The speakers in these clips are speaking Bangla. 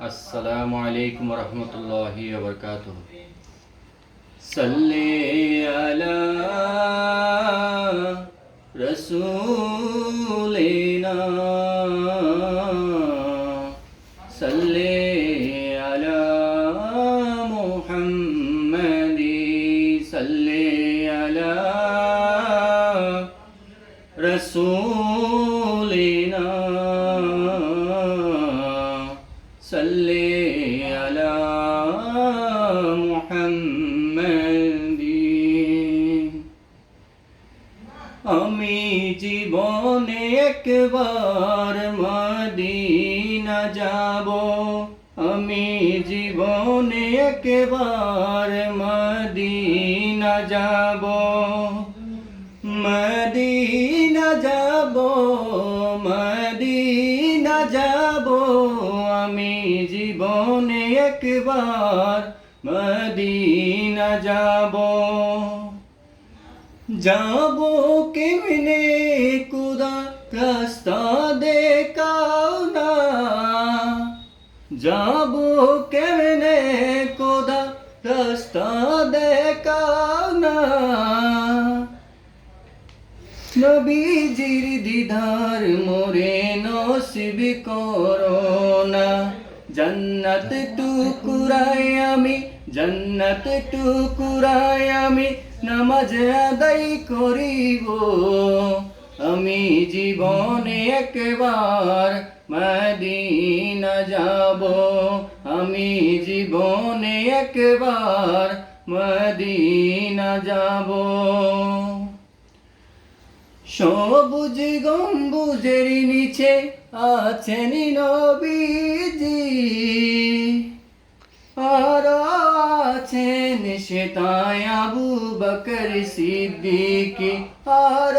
السلام عليكم ورحمة الله وبركاته. صلي على رسولنا. صلي على محمد. صلي على رسولنا. মোহাম্মদি। আমি জীবনে একবার মদিনা যাব। আমি জীবনে একবার মদিনা যাব। মদিনা যাব মদিনা যাব। আমি জীবনে একবার মদিনা যাব। যাব কেমনে? কুদা রাস্তা দেখাও না। যাব কেমনে? কোদা রাস্তা দেখাও না। নবীজির দিদার মোরে নসিব করোনা জন্নত টুকুরাই আমি, জন্নত টুকুরাই আমি নামাজ আদায় করিব। আমি জীবনে একবার মদিনা যাব। আমি জীবনে একবার মদিনা যাব। সবুজ গম্বুজের নিচে আছেন নবীজি। আর আছেন সেতায় আবু বকর সিদ্দিকি। আর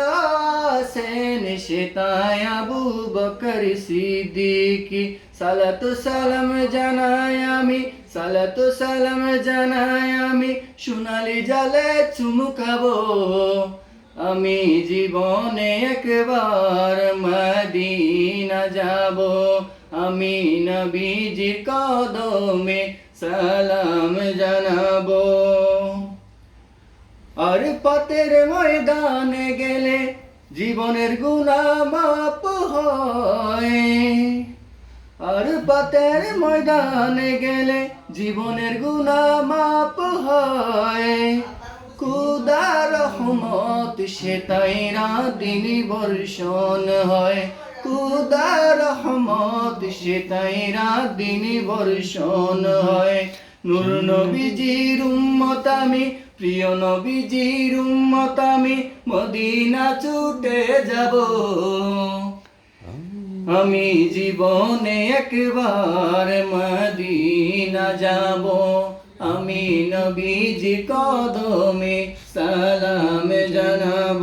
আছেন সেতায় আবু বকর সিদ্দিকি। সালাতু সালাম জানাই আমি, সালাতু সালাম জানাই আমি, সোনালি জালে চুমুকাবো আমি জীবনে একবার মদিনা যাব। আমি নবীজির কদমে সালাম জানাব। আর পথের ময়দানে গেলে জীবনের গুণা মাপ হয়। আর পথের ময়দানে গেলে জীবনের গুণা মাপ হয়। কুদা রহমত, সে তাইরা দিন বর্ষণ হয়। কুদা রহমত, সে তাইরা দিন বর্ষণ হয়। নূর নবীজির উম্মত আমি, প্রিয় নবীজির উম্মত আমি, মদিনা ছুটে যাব। আমি জীবনে একবার মদিনা যাব। আমি নবীজি কদমে সালাম জানাব।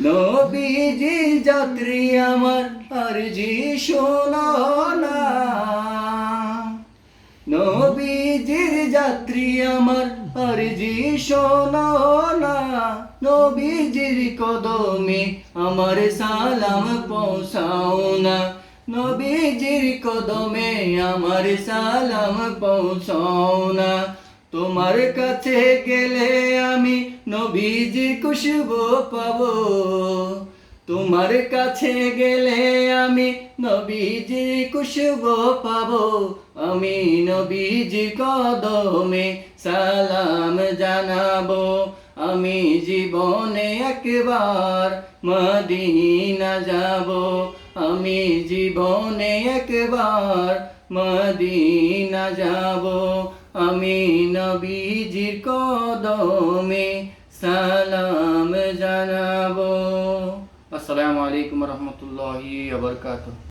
নবীজি যাত্রী আমার আরজি শোনো না। নবীজির যাত্রী আমার আরজি শোনো না। নবীজির কদমে আমার সালাম পৌঁছাও না। নবীজির কদমে আমার সালাম পৌঁছাও না তোমার কাছে গেলে আমি নবীজির খুশবু পাবো। তোমার কাছে গেলে আমি নবীজি খুশবু পাবো। আমি নবীজি কদমে সালাম জানাব। আমি জীবনে একবার মদিনা যাব। আমি জীবনে একবার মদিনা যাব। আমি নবীজির কদমে সালাম জানাব। আসসালামু আলাইকুম রহমতুল্লাহি আবরকাত